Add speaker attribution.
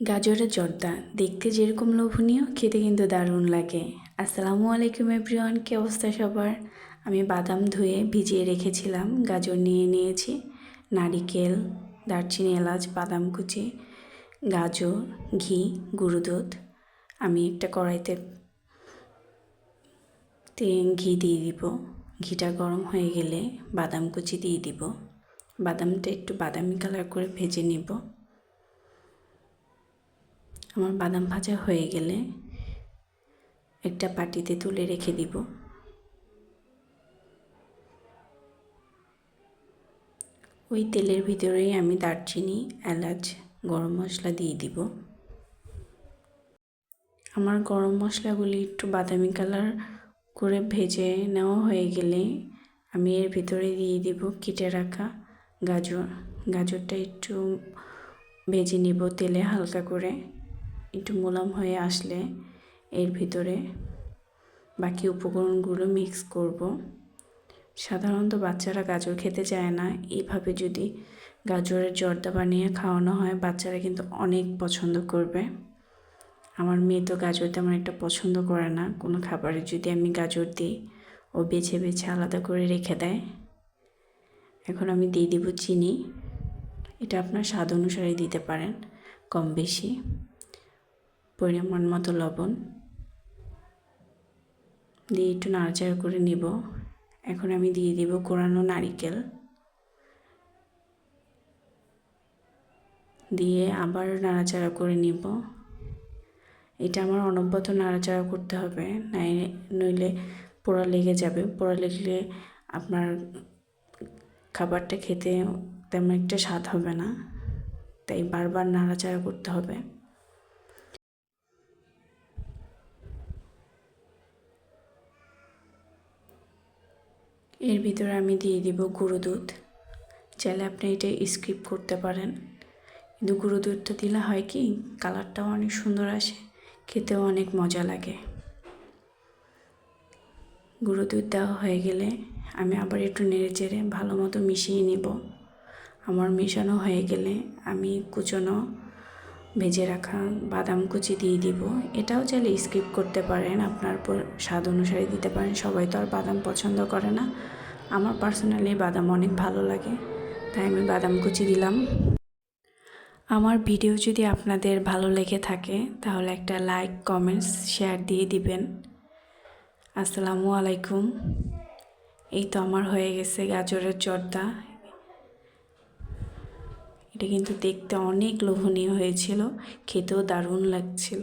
Speaker 1: গাজরের জর্দা। দেখতে যেরকম লোভনীয়, খেতে কিন্তু দারুণ লাগে। আসসালামু আলাইকুম এভরিওয়ান, কী অবস্থা সবার? আমি বাদাম ধুয়ে ভিজিয়ে রেখেছিলাম, গাজর নিয়ে নিয়েছি, নারিকেল, দারচিনি, এলাচ, বাদাম কুচি, গাজর, ঘি, গুঁড়ো দুধ। আমি একটা কড়াইতে ঘি দিয়ে দিব। ঘিটা গরম হয়ে গেলে বাদাম কুচি দিয়ে দিব। বাদামটা একটু বাদামি কালার করে ভেজে নিব। আমার বাদাম ভাজা হয়ে গেলে একটা পাটিতে তুলে রেখে দিব। ওই তেলের ভিতরেই আমি দারচিনি, এলাচ, গরম মশলা দিয়ে দিব। আমার গরম মশলাগুলি একটু বাদামি কালার করে ভেজে নেওয়া হয়ে গেলে আমি এর ভিতরে দিয়ে দিব কেটে রাখা গাজর। গাজরটা একটু ভেজে নিব তেলে হালকা করে। একটু মোলাম হয়ে আসলে এর ভিতরে বাকি উপকরণগুলো মিক্স করব। সাধারণত বাচ্চারা গাজর খেতে চায় না। এইভাবে যদি গাজরের জর্দা বানিয়ে খাওয়ানো হয়, বাচ্চারা কিন্তু অনেক পছন্দ করবে। আমার মেয়ে তো গাজর তেমন একটা পছন্দ করে না। কোনো খাবারে যদি আমি গাজর দিই, ও বেছে বেছে আলাদা করে রেখে দেয়। এখন আমি দিয়ে দিব চিনি। এটা আপনার স্বাদ অনুসারে দিতে পারেন, কম বেশি। পরিমাণ মতো লবণ। দিয়ে একটু নাড়াচাড়া করে নিব। এখন আমি দিয়ে দিব কোরানো নারিকেল। দিয়ে আবার নাড়াচাড়া করে নিব। এটা আমার অনবরত নাড়াচাড়া করতে হবে নাই নইলে পোড়া লেগে যাবে। পোড়া লেগলে আপনার খাবারটা খেতে তেমন একটা স্বাদ হবে না। তাই বারবার নাড়াচাড়া করতে হবে। এর ভিতরে আমি দিয়ে দিব গুঁড়ো দুধ। চাইলে আপনি এটা স্কিপ করতে পারেন। কিন্তু গুঁড়ো দুধটা দিলে হয় কি, কালারটাও অনেক সুন্দর আসে, খেতেও অনেক মজা লাগে। গুঁড়ো দুধ দেওয়া হয়ে গেলে আমি আবার একটু নেড়ে চেড়ে ভালো মতো মিশিয়ে নিব। আমার মেশানো হয়ে গেলে আমি কুচনো ভেজে রাখা বাদাম কুচি দিয়ে দিব। এটাও চাইলে স্কিপ করতে পারেন, আপনার স্বাদ অনুসারে দিতে পারেন। সবাই তো আর বাদাম পছন্দ করে না। আমার পার্সোনালি বাদাম অনেক ভালো লাগে, তাই আমি বাদাম কুচি দিলাম। আমার ভিডিও যদি আপনাদের ভালো লেগে থাকে, তাহলে একটা লাইক কমেন্টস শেয়ার দিয়ে দিবেন। আসসালামু আলাইকুম। এই তো আমার হয়ে গেছে গাজরের জর্দা। এটা কিন্তু দেখতে অনেক লোভনীয় হয়েছিল খেতেও দারুণ লাগছিল।